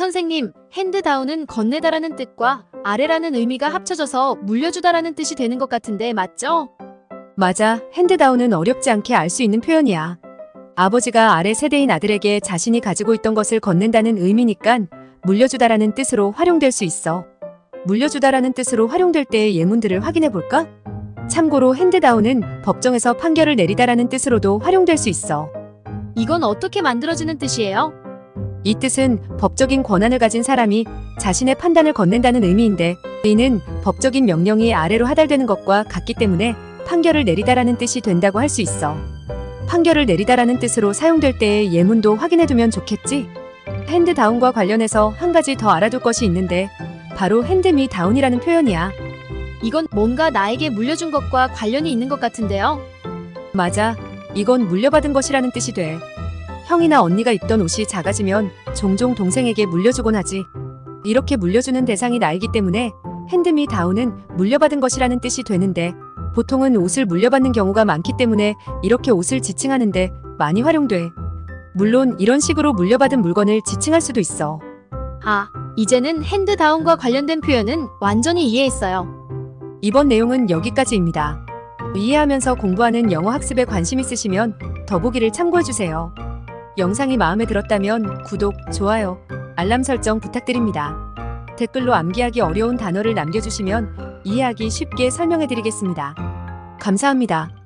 선생님, 핸드다운은 건네다라는 뜻과 아래라는 의미가 합쳐져서 물려주다라는 뜻이 되는 것 같은데 맞죠? 맞아. 핸드다운은 어렵지 않게 알 수 있는 표현이야. 아버지가 아래 세대인 아들에게 자신이 가지고 있던 것을 건넨다는 의미니깐 물려주다라는 뜻으로 활용될 수 있어. 물려주다라는 뜻으로 활용될 때의 예문들을 확인해 볼까? 참고로 핸드다운은 법정에서 판결을 내리다라는 뜻으로도 활용될 수 있어. 이건 어떻게 만들어지는 뜻이에요? 이 뜻은 법적인 권한을 가진 사람이 자신의 판단을 건넨다는 의미인데 이는 법적인 명령이 아래로 하달되는 것과 같기 때문에 판결을 내리다라는 뜻이 된다고 할 수 있어. 판결을 내리다라는 뜻으로 사용될 때의 예문도 확인해두면 좋겠지? 핸드다운과 관련해서 한 가지 더 알아둘 것이 있는데 바로 핸드미 다운이라는 표현이야. 이건 뭔가 나에게 물려준 것과 관련이 있는 것 같은데요. 맞아. 이건 물려받은 것이라는 뜻이 돼. 형이나 언니가 입던 옷이 작아지면 종종 동생에게 물려주곤 하지. 이렇게 물려주는 대상이 나이기 때문에 핸드미 다운은 물려받은 것이라는 뜻이 되는데 보통은 옷을 물려받는 경우가 많기 때문에 이렇게 옷을 지칭하는데 많이 활용돼. 물론 이런 식으로 물려받은 물건을 지칭할 수도 있어. 아, 이제는 핸드다운과 관련된 표현은 완전히 이해했어요. 이번 내용은 여기까지입니다. 이해하면서 공부하는 영어 학습에 관심 있으시면 더보기를 참고해주세요. 영상이 마음에 들었다면 구독, 좋아요, 알람 설정 부탁드립니다. 댓글로 암기하기 어려운 단어를 남겨주시면 이해하기 쉽게 설명해드리겠습니다. 감사합니다.